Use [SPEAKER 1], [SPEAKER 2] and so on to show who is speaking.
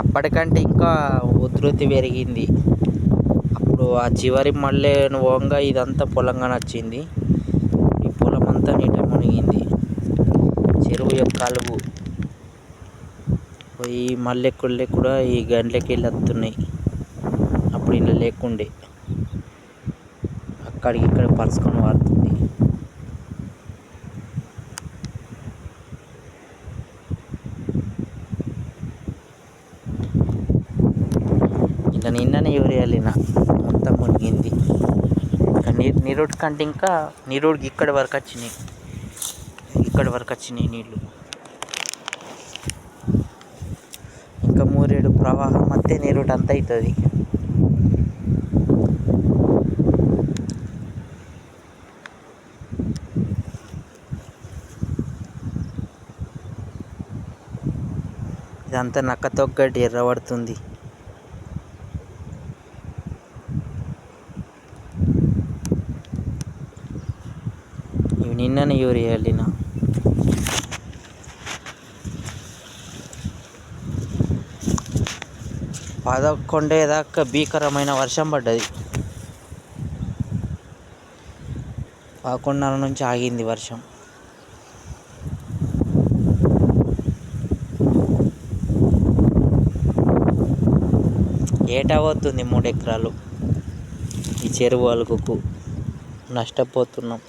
[SPEAKER 1] అప్పటికంటే ఇంకా ఉధృతి పెరిగింది. అప్పుడు ఆ చివరి మళ్ళీ పోగా ఇదంతా పొలంగా నచ్చింది ఈ పొలం అంతా నీట మునిగింది. చెరువు యొక్క కలుగు ఈ మల్లెక్కుళ్ళే కూడా ఈ గండ్లకి వెళ్ళి వస్తున్నాయి అప్పుడు ఇలా లేకుండే. అక్కడికి ఇక్కడ పరుచుకొని వాడుతుంది ఇంకా నిన్ననే ఎవరు వెళ్ళిన. మొత్తం మునిగింది. ఇంకా నీరు కంటే ఇంకా నీరోడ్కి ఇక్కడి వరకు వచ్చినాయి. ఇక్కడి వరకు వచ్చినాయి నీళ్ళు ఇంకా మూరేడు ప్రవాహం అంతే నీరోడ్ అంత అవుతుంది. ఇదంతా నక్క తొక్కటి ఎర్రబడుతుంది. నిన్ననే యూరియా వెళ్ళిన పదకొండేదాకా భీకరమైన వర్షం పడ్డది పదకొండున్నర నుంచి ఆగింది వర్షం ఏటా పోతుంది మూడు ఎకరాలు ఈ చెరువు అలుగుకు నష్టపోతున్నాం